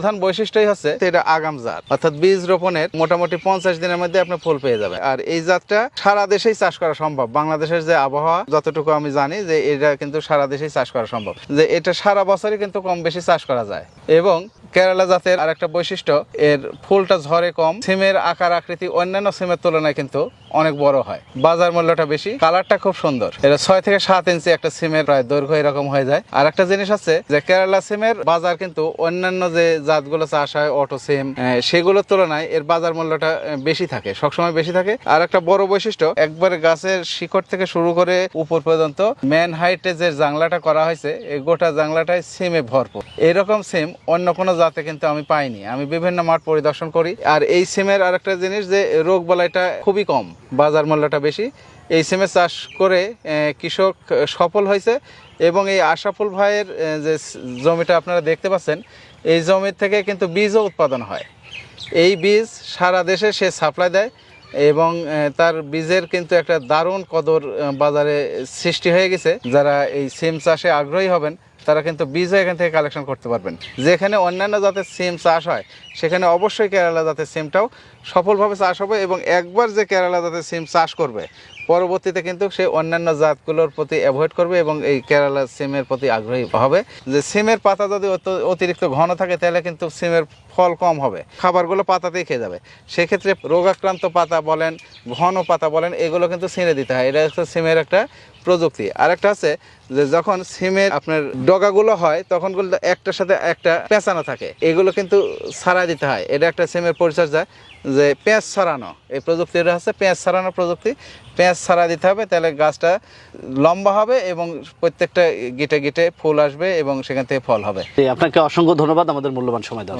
প্রধান বৈশিষ্ট্যই হচ্ছে এটা আগাম জাত। অর্থাৎ বীজ রোপণের মোটামুটি পঞ্চাশ দিনের মধ্যে আপনি ফুল পেয়ে যাবে আর এই জাতটা সারা দেশেই চাষ করা সম্ভব। বাংলাদেশের যে আবহাওয়া, যতটুকু আমি জানি যে এটা কিন্তু সারা দেশেই চাষ করা সম্ভব। যে এটা সারা বছরই কিন্তু কম বেশি চাষ করা যায়। এবং কেরালা জাতের আরেকটা বৈশিষ্ট্য, এর ফুলটা ঝরে কম। সিমের আকার আকৃতি অন্যান্য সিমের তুলনায় কিন্তু অনেক বড় হয়। বাজার মূল্যটা বেশি, কালারটা খুব সুন্দর। এটা ছয় থেকে সাত ইঞ্চি একটা সিমের প্রায় দৈর্ঘ্য এরকম হয়ে যায়। আর একটা জিনিস আছে যে, কেরালা সিমের বাজার কিন্তু অন্যান্য যে জাতগুলো চাষ হয়, অটো সিম সেগুলোর তুলনায় এর বাজার মূল্যটা বেশি থাকে, সবসময় বেশি থাকে। আর একটা বড় বৈশিষ্ট্য, একবারে গাছের শিকড় থেকে শুরু করে উপর পর্যন্ত ম্যান হাইটে যে জাংলাটা করা হয়েছে এই গোটা জাংলাটাই সিমে ভরপুর। এরকম সিম অন্য কোনো জাতে কিন্তু আমি পাইনি। আমি বিভিন্ন মাঠ পরিদর্শন করি। আর এই সিমের আরেকটা জিনিস যে, রোগ বালাইটা খুবই কম, বাজার মূল্যটা বেশি। এই সিমের চাষ করে কৃষক সফল হয়েছে এবং এই আশাফুল ভাইয়ের যে জমিটা আপনারা দেখতে পাচ্ছেন, এই জমির থেকে কিন্তু বীজও উৎপাদন হয়। এই বীজ সারা দেশে সে সাপ্লাই দেয় এবং তার বীজের কিন্তু একটা দারুণ কদর বাজারে সৃষ্টি হয়ে গেছে। যারা এই সিম চাষে আগ্রহী হবেন তারা কিন্তু বীজও এখান থেকে কালেকশন করতে পারবেন। যেখানে অন্যান্য জাতের সিম চাষ হয়, সেখানে অবশ্যই কেরালা জাতের সিমটাও সফলভাবে চাষ হবে এবং একবার যে কেরালা জাতের সিম চাষ করবে, পরবর্তীতে কিন্তু সে অন্যান্য জাতগুলোর প্রতি অ্যাভয়েড করবে এবং এই কেরালা সিমের প্রতি আগ্রহী হবে। যে সিমের পাতা যদি অতিরিক্ত ঘন থাকে, তাহলে কিন্তু সিমের ফল কম হবে। খাবারগুলো পাতাতেই খেয়ে যাবে। সেক্ষেত্রে রোগাক্রান্ত পাতা বলেন, ঘন পাতা বলেন, এগুলো কিন্তু ছিঁড়ে দিতে হয়। এটা হচ্ছে সিমের একটা প্রযুক্তি। আরেকটা আছে যে যখন সিমের আপনার ডগাগুলো হয়, তখন একটার সাথে একটা পেঁচানো থাকে। এগুলো কিন্তু ছাড়াই দিতে হয়। এটা একটা সিমের পরিচর্যা। যে পেঁয়াজ ছড়ানো, এই প্রযুক্তিটা হচ্ছে পেঁয়াজ ছড়ানো প্রযুক্তি পেঁয়াজ ছাড়া দিতে হবে, তাহলে গাছটা লম্বা হবে এবং প্রত্যেকটা গিটে গিটে ফুল আসবে এবং সেখান থেকে ফল হবে আপনাকে অসংখ্য ধন্যবাদ আমাদের মূল্যবান সময় জন্য।